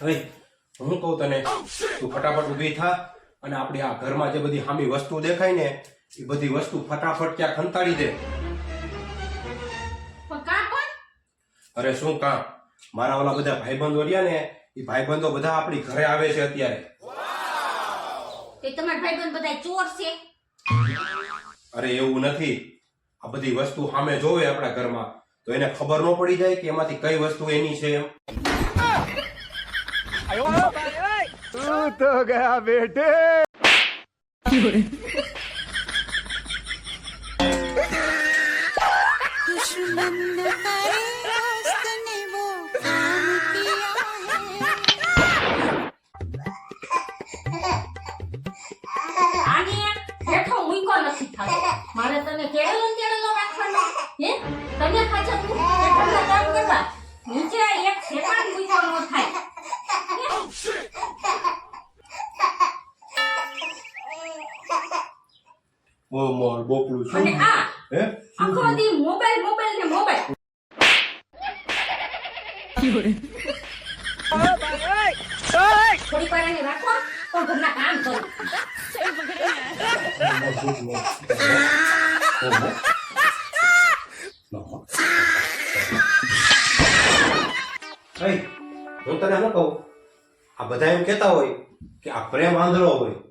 ભાઈ હું કહું તને તું ફટાફટ ઊભી થા અને આપણી આ ઘરમાં જે બધી હામી વસ્તુ દેખાય ને એ બધી વસ્તુ ફટાફટ ત્યાં ખંતાડી દે. અરે શું કામ મારા ઓલા બધા ભાઈબંધો રહ્યા ને એ ભાઈબંધો બધા આપણી ઘરે આવે છે અત્યારે. તમારા ભાઈબંધ બધા ચોર છે? અરે એવું નથી. આ બધી વસ્તુ સામે જોવે આપણા ઘરમાં. તો એને ખબર ન પડી જાય કે એમાંથી કઈ વસ્તુ એની છે એમ. तू तो गया बेटे दुश्मन करे दोस्त ने वो काम किया है આને હેઠો મૂકો નથી થતો મારે તને કેળેલો ને કેળેલો રાખવાનો હે તને ખાચો તું હેઠળના કામ કરવા નીચે એક સેકન્ડ મૂકો ન થાય ઓ મોર બોકડું છું અને આ હે આખો દી મોબાઈલ મોબાઈલ ને મોબાઈલ થોડી વાર એને રાખો તો ઘરના કામ કરો હું તને શું કહું આ બધા એમ કહેતા હોય કે આ પ્રેમ આંધળો હોય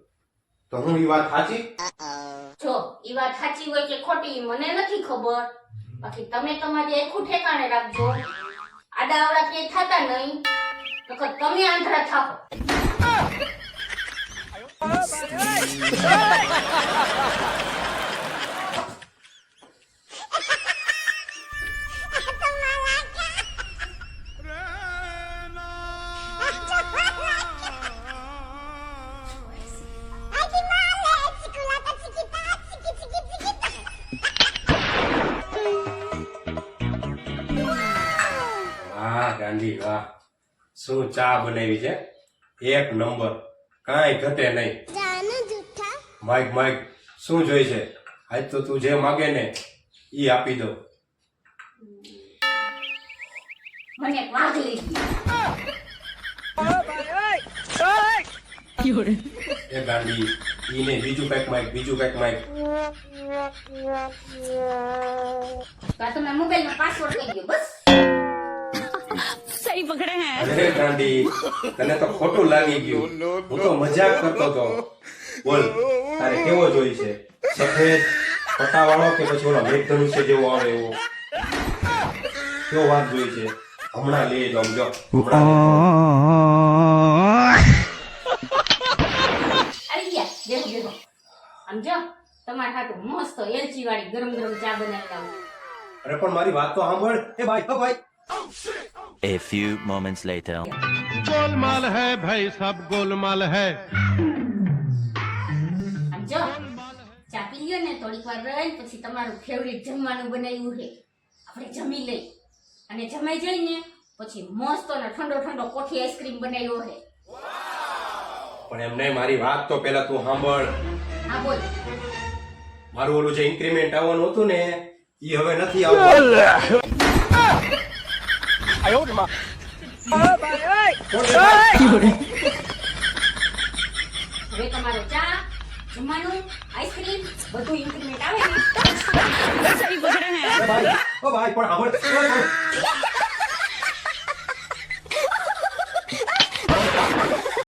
તો હું ઈ વાત સાચી? જો ઈ વાત સાચી હોય કે ખોટી મને નથી ખબર. બાકી તમે તમારી આખું ઠેકાણે રાખજો. આડા આવડા કે થતા નહીં. નકર તમે આંધળા થાઓ વાહ ગાંધી વાહ શું ચા બનાવી છે? એક નંબર. કાંઈ ઘટે નહીં. માઈક માઇક શું જોઈ છે? આજ તો તું જે માગે ને એ આપી દો મને એ ગાંધી ઈને બીજું કંઈક માઈક બીજું કંઈક માઈક આ તમે મોબાઈલ નો પાસવર્ડ કહી દો બસ. કઈ પકડે હે. અરે ગાંડી તને તો ખોટું લાગી ગયું. હું તો મજાક કરતો તો બોલ તારે કેવો જોઈ છે? સફેદ પટાવાળો કે પછી ઓલો મેઘધનુષ્ય જેવો આવે એવો? કેવો વાત જોઈ છે? હમણાં લઈ જાઉં જો તમારે મસ્ત એલચી વાળી ગરમ ગરમ ચા બનાવી અરે પણ મારી વાત તો સાંભળ. એ ભાઈ ભાઈ. A few moments later. Golmaal है भाई सब गोलमाल है આમ જો ચા પી લ્યો ને થોડીક વાર રહી પછી તમારું ફેવરિટ જમવાનું બનાવ્યું છે આપણે જમી લઈ અને જમાઈ જઈને પછી મસ્ત ને ઠંડો ઠંડો કોઠી આઈસ્ક્રીમ બનાવ્યો છે પણ એમ નહીં મારી વાત તો પેલા તું સાંભળ હા બોલ મારું ઓલું જે ઇન્ક્રીમેન્ટ આવવાનું હતું ને ઈ હવે નથી 哎呦我的妈！હવે તમારો ચા જમવાનું આઈસ્ક્રીમ બધું ઇન્ક્રીમેન્ટ આવે ને ભાઈ પણ આવડ